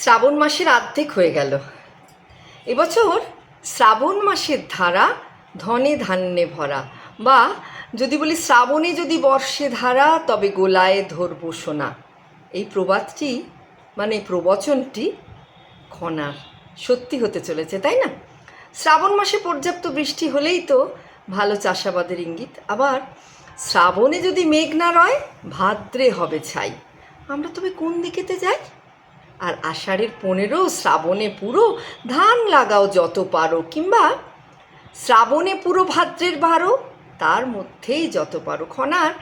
শ্রাবণ মাসের আর্ধেক হয়ে গেল। এবছর শ্রাবণ মাসের ধারা ধনে ধান্যে ভরা বা যদি বলি শ্রাবণে যদি বর্ষে ধারা, তবে গোলায় ধরব সোনা। এই প্রবাদটি মানে প্রবচনটি খনার, সত্যি হতে চলেছে, তাই না? শ্রাবণ মাসে পর্যাপ্ত বৃষ্টি হলেই তো ভালো চাষাবাদের ইঙ্গিত। আবার শ্রাবণে যদি মেঘ না রয়, ভাদ্রে হবে ছাই। আমরা তবে কোন দিকেতে যাই? আর আষাঢ়ের পনেরো, শ্রাবণে পুরো ধান লাগাও যত পারো, কিংবা শ্রাবণে পুরো ভাদ্রের বারো, তার মধ্যেই যত পারো। খনার,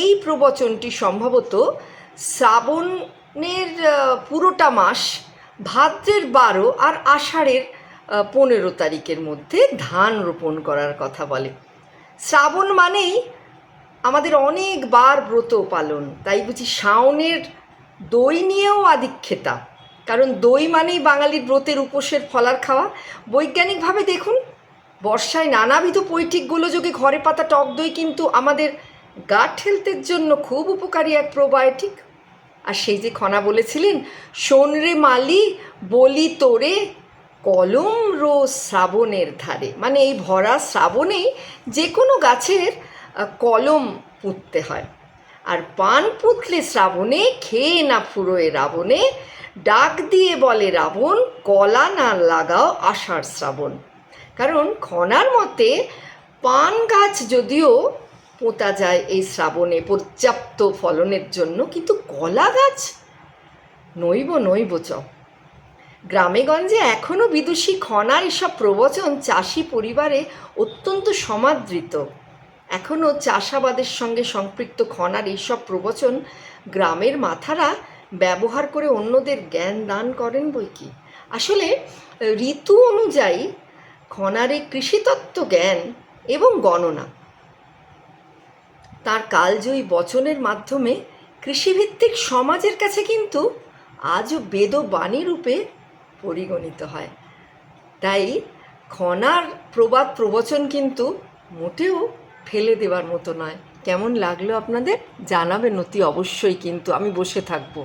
এই প্রবচনটি সম্ভবত শ্রাবণের পুরোটা মাস ভাদ্রের বারো আর আষাঢ়ের পনেরো তারিখের মধ্যে ধান রোপণ করার কথা বলে। শ্রাবণ মানেই আমাদের অনেকবার ব্রত পালন, তাই বুঝি শাওনের দই নিয়েও আদিক্ষেতা। কারণ দই মানেই বাঙালির ব্রতের উপোসের ফলার খাওয়া। বৈজ্ঞানিকভাবে দেখুন, বর্ষায় নানাবিধ পৈঠিক গোলযোগে ঘরে পাতা টক দই কিন্তু আমাদের গাট হেলথের জন্য খুব উপকারী এক প্রোবায়োটিক আর সেই যে খনা বলেছিলেন, শোন রে মালি, বলি তোরে, কলম রো শ্রাবণের ধারে। মানে এই ভরা শ্রাবণেই যে কোনো গাছের কলম পুঁততে হয়। আর পান পুতলে শ্রাবণে, খেয়ে না ফুরোয় রাবণে, ডাক দিয়ে বলে রাবণ, কলা না লাগাও আষাঢ় শ্রাবণ। কারণ খনার মতে পান গাছ যদিও পোঁতা যায় এই শ্রাবণে পর্যাপ্ত ফলনের জন্য, কিন্তু কলা গাছ নইব নইব চ। গ্রামেগঞ্জে এখনও বিদুষী খনার এসব প্রবচন চাষি পরিবারে অত্যন্ত সমাদৃত। এখনও চাষাবাদের সঙ্গে সম্পৃক্ত খনার এইসব প্রবচন গ্রামের মাথারা ব্যবহার করে অন্যদের জ্ঞান দান করেন বই কি? আসলে, ঋতু অনুযায়ী খনারে কৃষিতত্ত্ব জ্ঞান এবং গণনা। তার কালজয়ী বচনের মাধ্যমে কৃষিভিত্তিক সমাজের কাছে কিন্তু আজও বেদবাণী রূপে পরিগণিত হয়। তাই খনার প্রবাদ প্রবচন কিন্তু মোটেও ফেলে দেওয়ার মতো নয়। কেমন লাগল আপনাদের? জানাবেন অতি অবশ্যই কিন্তু আমি বসে থাকব।